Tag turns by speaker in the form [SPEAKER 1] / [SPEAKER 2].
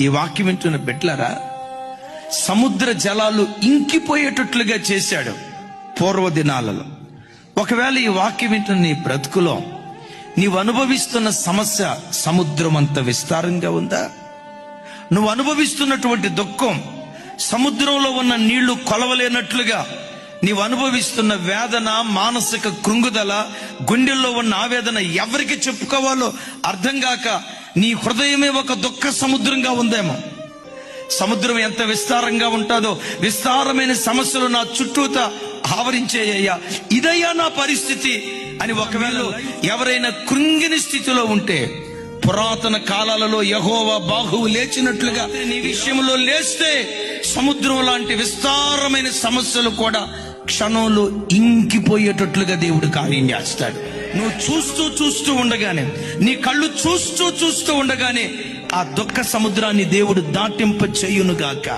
[SPEAKER 1] ఈ వాక్యం వింటున్న బిడ్లరా సముద్ర జలాలు ఇంకిపోయేటట్లుగా చేశాడు పూర్వ దినాలలో ఒకవేళ ఈ వాక్యం వింటున్న నీ బ్రతుకులో నీవు అనుభవిస్తున్న సమస్య సముద్రం అంత విస్తారంగా ఉందా? నువ్వు అనుభవిస్తున్నటువంటి దుఃఖం సముద్రంలో ఉన్న నీళ్ళు కొలవలేనట్లుగా నీవు అనుభవిస్తున్న వేదన మానసిక కృంగుదల గుండెల్లో ఉన్న ఆవేదన ఎవరికి చెప్పుకోవాలో అర్థం కాక నీ హృదయమే ఒక దుఃఖ సముద్రంగా ఉందేమో. సముద్రం ఎంత విస్తారంగా ఉంటుందో విస్తారమైన సమస్యలు నా చుట్టూత ఆవరించేయ్యా. ఇదయ్యా నా పరిస్థితి అని ఒకవేళ ఎవరైనా కృంగిని స్థితిలో ఉంటే పురాతన కాలాలలో యహోవా బాహువు లేచినట్లుగా నీ విషయంలో లేస్తే సముద్రం లాంటి విస్తారమైన సమస్యలు కూడా క్షణంలో ఇంకిపోయేటట్లుగా దేవుడు కార్యం చేస్తాడు. నువ్వు చూస్తూ చూస్తూ ఉండగానే నీ కళ్ళు చూస్తూ చూస్తూ ఉండగానే ఆ దుఃఖ సముద్రాన్ని దేవుడు దాటింప చేయునుగాక